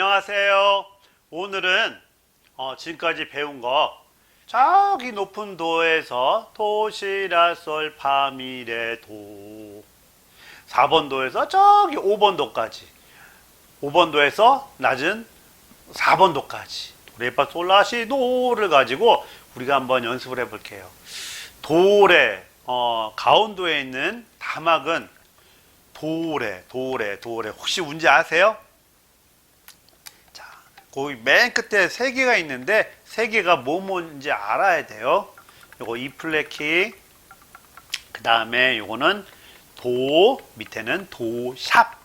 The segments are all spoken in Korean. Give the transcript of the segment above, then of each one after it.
안녕하세요. 오늘은 어, 지금까지 배운 거 저기 높은 도에서 도시라솔 파미레 도 4번 도에서 저기 5번 도까지 5번 도에서 낮은 4번 도까지 레파 솔라시 도를 가지고 우리가 한번 연습을 해 볼게요. 도레 어, 가운도에 있는 다막은 도레 도레 도레 혹시 뭔지 아세요? 자, 거기 맨 끝에 세 개가 있는데 세 개가 뭐 뭔지 알아야 돼요. 요거 E 플랫 키, 그 다음에 요거는 도, 밑에는 도샵.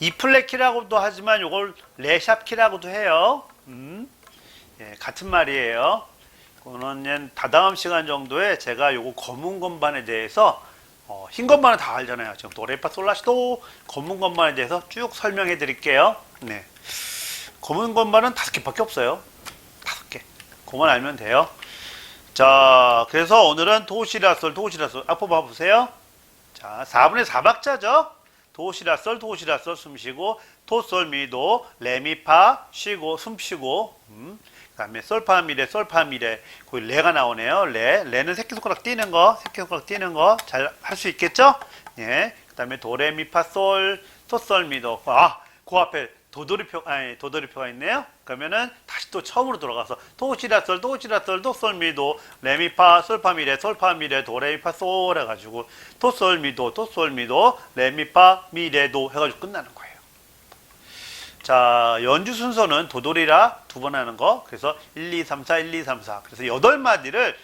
E 플랫 키라고도 하지만 요걸 레샵 키라고도 해요. 음, 예, 같은 말이에요. 그거는 다다음 시간 정도에 제가 요거 검은 건반에 대해서 어, 흰 것만은 다 알잖아요. 지금 도레파 솔라시도 검은 것만에 대해서 쭉 설명해 드릴게요. 네. 검은 것만은 다섯 개밖에 없어요. 다섯 개. 그만 알면 돼요. 자, 그래서 오늘은 도시라솔, 도시라솔. 앞으로 봐보세요. 자, 4분의 4박자죠? 도시라솔, 도시라솔 숨 쉬고, 도솔, 미도, 레미파 쉬고, 숨 쉬고, 음. 그 다음에 솔파미레, 솔파미레. 거기 레가 나오네요. 레. 레는 새끼손가락 띄는 거, 새끼손가락 띄는 거 잘 할 수 있겠죠? 예. 그 다음에 도레미파, 솔, 소솔, 미도. 아, 그 앞에 도돌이표, 아니, 도돌이표가 있네요. 그러면은 다시 또 처음으로 돌아가서 도시라솔, 도시라솔, 도솔, 미도, 레미파, 솔파미레, 솔파미레, 도레미파, 솔 해가지고 도솔, 미도, 도솔, 미도, 레미파, 미레도 해가지고 끝나는 거예요. 자, 연주 순서는 도돌이라 두 번 하는 거. 그래서 1, 2, 3, 4, 1, 2, 3, 4. 그래서 8마디를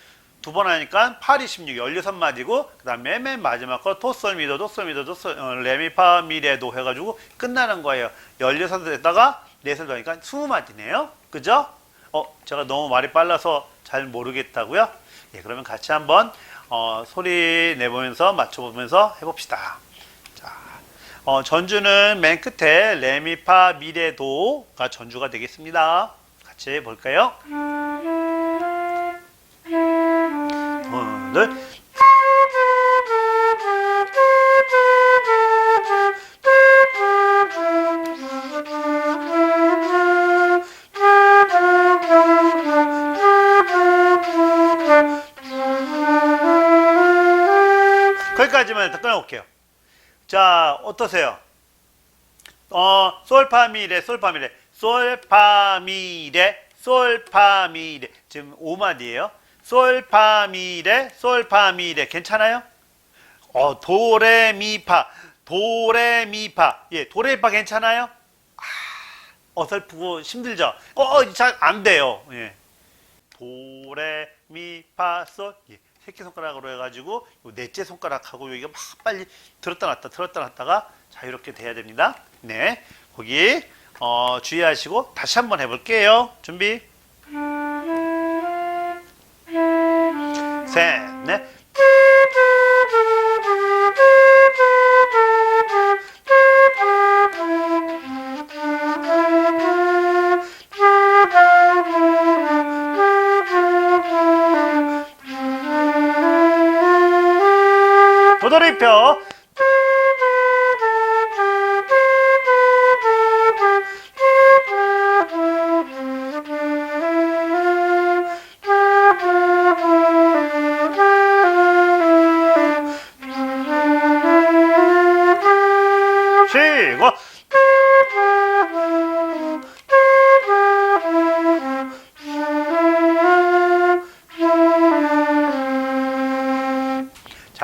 두 번 하니까 8, 26, 16마디고, 그 다음에 맨 마지막 거 도솔, 미도, 도솔, 어, 레미파, 미레도 해가지고 끝나는 거예요. 16에다가 4살 더니까 20마디네요. 그죠? 어, 제가 너무 말이 빨라서 잘 모르겠다고요? 예, 그러면 같이 한번, 어, 소리 내보면서 맞춰보면서 해봅시다. 자, 어, 전주는 맨 끝에 레미파 미레도가 전주가 되겠습니다. 같이? 하나, 둘. 거기까지만 일단 끊어볼게요. 자, 어떠세요? 어, 솔파미레, 솔파미레, 솔파미레, 솔파미레. 지금 5마디예요. 솔파미레, 솔파미레. 괜찮아요? 어, 도레미파, 도레미파. 예, 도레미파 괜찮아요? 아, 어설프고 힘들죠? 어, 잘 안 돼요. 예. 도레미파솔. 예. 새끼손가락으로 해가지고 요 넷째 손가락하고 여기가 막 빨리 들었다 놨다 들었다 놨다가 자유롭게 돼야 됩니다. 네, 거기 어, 주의하시고 다시 한번 해볼게요. 준비. 셋, 넷.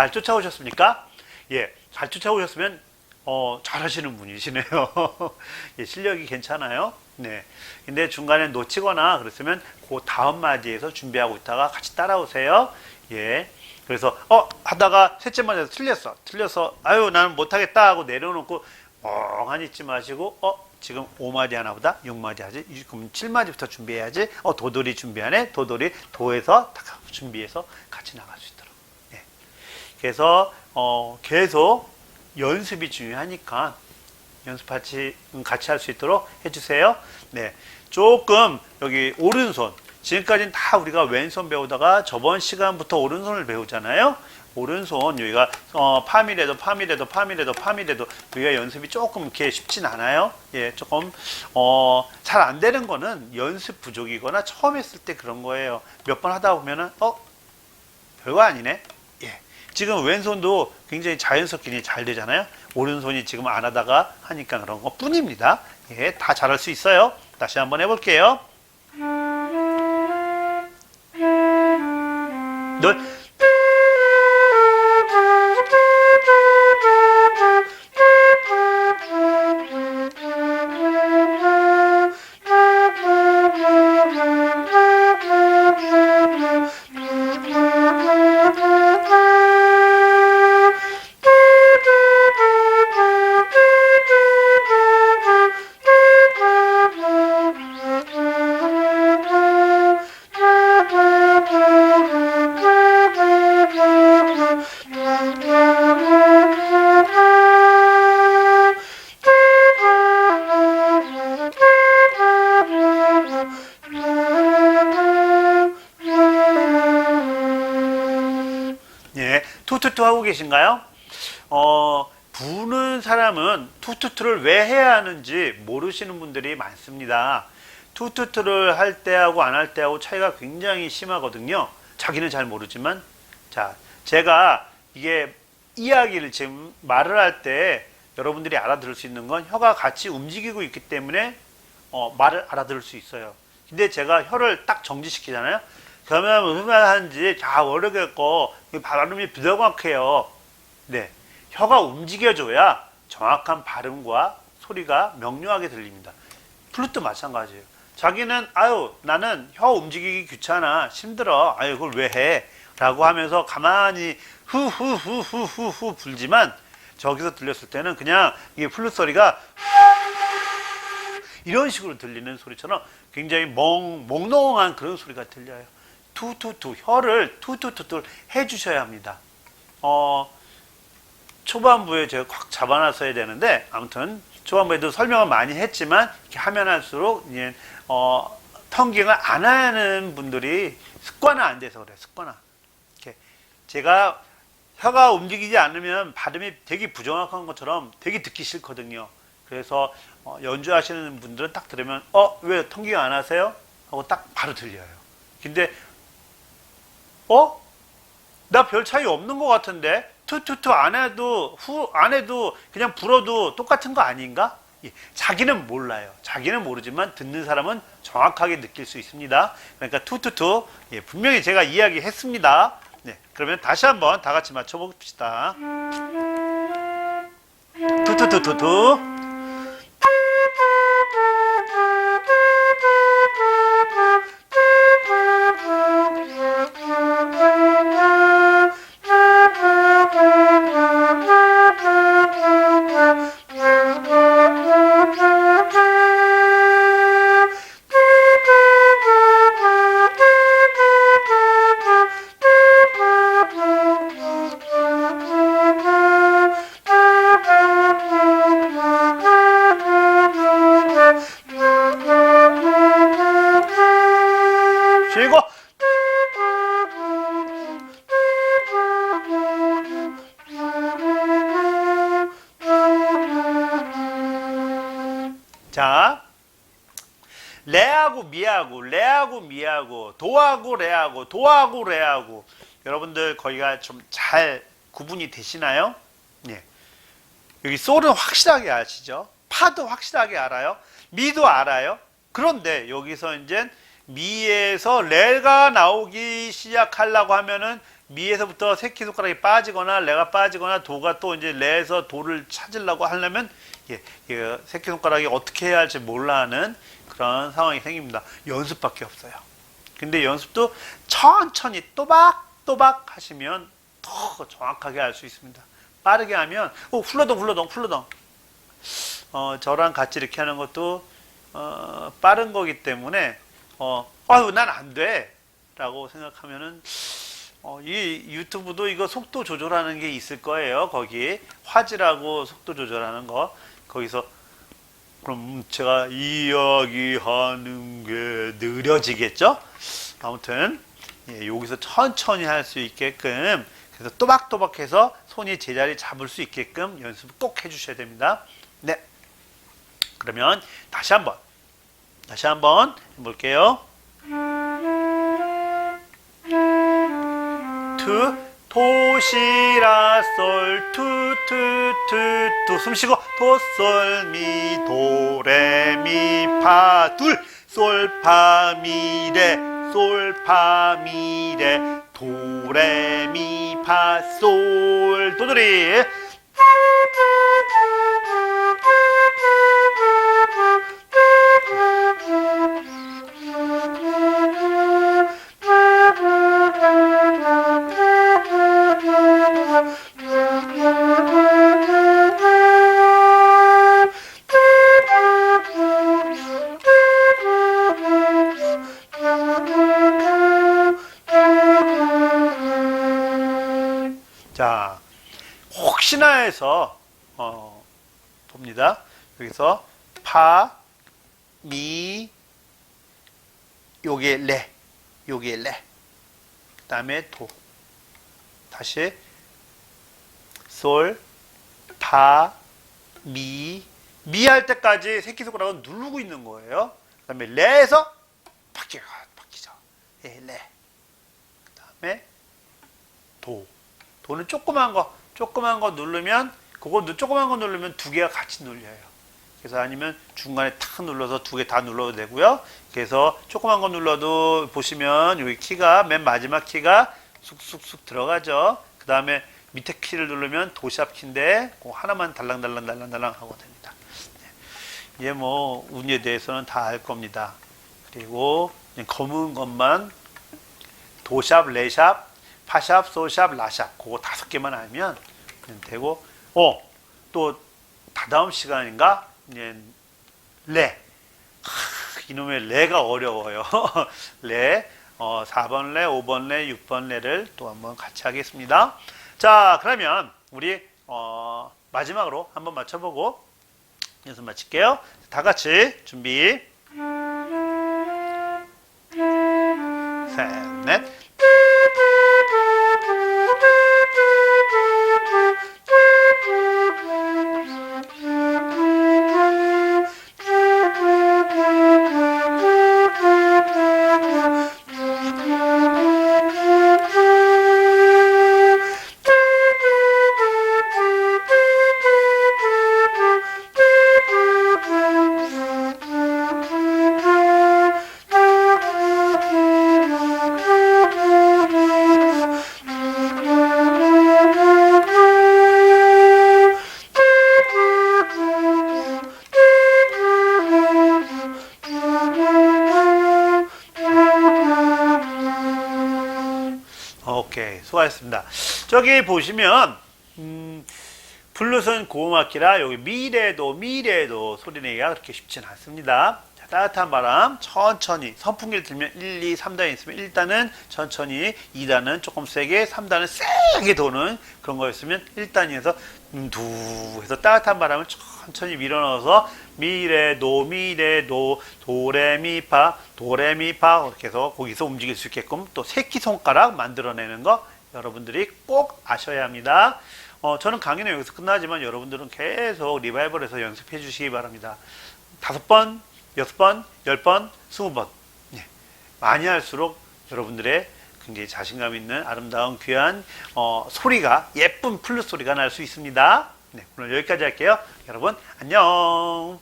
잘 쫓아오셨습니까? 예, 잘 쫓아오셨으면 어, 잘하시는 분이시네요. 예, 실력이 괜찮아요. 네. 근데 중간에 놓치거나 그랬으면 그 다음 마디에서 준비하고 있다가 같이 따라오세요. 예. 그래서 어 하다가 셋째 마디에서 틀렸어. 틀려서 아유 나는 못하겠다 하고 내려놓고 멍하니 있지 마시고 어 지금 5마디 하나보다 6마디 하지 그럼 7마디부터 준비해야지 어 도돌이 준비하네 도돌이 도에서 딱 준비해서 같이 나갈 수 예. 그래서 어, 계속 연습이 중요하니까 연습 같이 같이 할 수 있도록 해주세요. 네, 조금 여기 오른손 지금까지는 다 우리가 왼손 배우다가 저번 시간부터 오른손을 배우잖아요. 오른손 여기가 어, 파밀에도 파밀에도 파밀에도 파밀에도 여기가 연습이 조금 이렇게 쉽진 않아요. 예, 조금 어, 잘 안 되는 거는 연습 부족이거나 처음 했을 때 그런 거예요. 몇 번 하다 보면은 어 별거 아니네. 예. 지금 왼손도 굉장히 자연스럽게 잘 되잖아요. 오른손이 지금 안 하다가 하니까 그런 것 뿐입니다. 예, 다 잘할 수 있어요. 다시 한번 해볼게요. 너 예, 투투투 하고 계신가요? 어, 부는 사람은 투투투를 왜 해야 하는지 모르시는 분들이 많습니다. 투투투를 할 때하고 안 할 때하고 차이가 굉장히 심하거든요. 자기는 잘 모르지만, 자, 제가 이게 이야기를 지금 말을 할 때 여러분들이 알아들을 수 있는 건 혀가 같이 움직이고 있기 때문에 어, 말을 알아들을 수 있어요. 근데 제가 혀를 딱 정지시키잖아요. 그러면 무슨 말 하는지 잘 모르겠고 발음이 부정확해요. 네, 혀가 움직여줘야 정확한 발음과 소리가 명료하게 들립니다. 플루트 마찬가지예요. 자기는 아유 나는 혀 움직이기 귀찮아 힘들어 아유 그걸 왜 해? 라고 하면서 가만히 후후후후후후 불지만 저기서 들렸을 때는 그냥 이게 플루트 소리가 이런 식으로 들리는 소리처럼 굉장히 멍, 몽롱한 그런 소리가 들려요. 투투투 혀를 투투투투 해주셔야 합니다. 어, 초반부에 제가 꽉 잡아놨어야 되는데 아무튼 초반부에도 설명을 많이 했지만 이렇게 하면 할수록 이제 어, 턴깅을 안 하는 분들이 습관화 안 돼서 그래 요 습관화. 이렇게 제가 혀가 움직이지 않으면 발음이 되게 부정확한 것처럼 되게 듣기 싫거든요. 그래서 어, 연주하시는 분들은 딱 들으면 어왜 턴깅 안 하세요? 하고 딱 바로 들려요. 근데 어? 나 별 차이 없는 것 같은데 투투투 안 해도 후 안 해도 그냥 불어도 똑같은 거 아닌가? 예, 자기는 몰라요. 자기는 모르지만 듣는 사람은 정확하게 느낄 수 있습니다. 그러니까 투투투 예, 분명히 제가 이야기했습니다. 네, 그러면 다시 한번 다 같이 맞춰봅시다. 투투투투투. 레하고 미하고 도하고 레하고 도하고 레하고 여러분들 거기가 좀 잘 구분이 되시나요? 예. 여기 솔은 확실하게 아시죠? 파도 확실하게 알아요? 미도 알아요? 그런데 여기서 이제 미에서 레가 나오기 시작하려고 하면은 미에서부터 새끼 손가락이 빠지거나 레가 빠지거나 도가 또 이제 레에서 도를 찾으려고 하려면 예, 예, 새끼 손가락이 어떻게 해야 할지 몰라 하는 그런 상황이 생깁니다. 연습밖에 없어요. 근데 연습도 천천히 또박또박 하시면 더 정확하게 할수 있습니다. 빠르게 하면 어, 훌러덩 훌러덩 훌러덩 어, 저랑 같이 이렇게 하는 것도 어, 빠른 거기 때문에 어, 아유 난 안 돼. 라고 생각하면은 어, 이 유튜브도 이거 속도 조절하는 게 있을 거예요. 거기 화질하고 속도 조절하는 거 거기서 그럼 제가 이야기하는 게 느려지겠죠? 아무튼 예, 여기서 천천히 할 수 있게끔 그래서 또박또박해서 손이 제자리 잡을 수 있게끔 연습 꼭 해주셔야 됩니다. 네. 그러면 다시 한번 다시 한번 해볼게요. 투 도시라 솔 투투투투 숨쉬고 도솔미 도레미 파 둘 솔파미레 솔파미레 도레미 파솔. 도돌이 봅니다. 여기서 파, 미, 요게 레, 요게 레. 그 다음에 도. 다시 솔, 파, 미, 미 할 때까지 새끼손가락은 누르고 있는 거예요. 그 다음에 레에서 바뀌어 바뀌죠. 예, 레. 그 다음에 도. 도는 조그만 거, 조그만 거 누르면 그거 누- 조그만 거 누르면 두 개가 같이 눌려요. 그래서 아니면 중간에 탁 눌러서 두 개 다 눌러도 되고요. 그래서 조그만 거 눌러도 보시면 여기 키가 맨 마지막 키가 쑥쑥쑥 들어가죠. 그 다음에 밑에 키를 누르면 도샵 키인데 그 하나만 달랑달랑 달랑달랑 하고 됩니다. 네. 이제 뭐 운에 대해서는 다 알 겁니다. 그리고 검은 것만 도샵, 레샵, 파샵, 소샵, 라샵 그거 다섯 개만 알면 되고 어 또 다다음 시간인가? 이제 레. 하, 이놈의 레가 어려워요. 레 어, 4번 레, 5번 레, 6번 레를 또 한번 같이 하겠습니다. 자 그러면 우리 어, 마지막으로 한번 맞춰보고 연습 마칠게요. 다 같이 준비. 셋 넷 하셨습니다. 저기 보시면 음, 블루선 고음악기라 여기 미래도 미래도 소리 내기가 그렇게 쉽진 않습니다. 자, 따뜻한 바람 천천히 선풍기를 들면 1, 2, 3단이 있으면 1단은 천천히 2단은 조금 세게 3단은 세게 도는 그런 거였으면 1단에서 음, 두 해서 따뜻한 바람을 천천히 밀어넣어서 미래도 미래도 도레미파 도레미파 이렇게 해서 거기서 움직일 수 있게끔 또 새끼손가락 만들어내는 거 여러분들이 꼭 아셔야 합니다. 어, 저는 강의는 여기서 끝나지만 여러분들은 계속 리바이벌에서 연습해 주시기 바랍니다. 다섯 번, 여섯 번, 열 번, 스무 번. 예. 많이 할수록 여러분들의 굉장히 자신감 있는 아름다운 귀한 어, 소리가 예쁜 플룻 소리가 날 수 있습니다. 네, 오늘 여기까지 할게요. 여러분 안녕.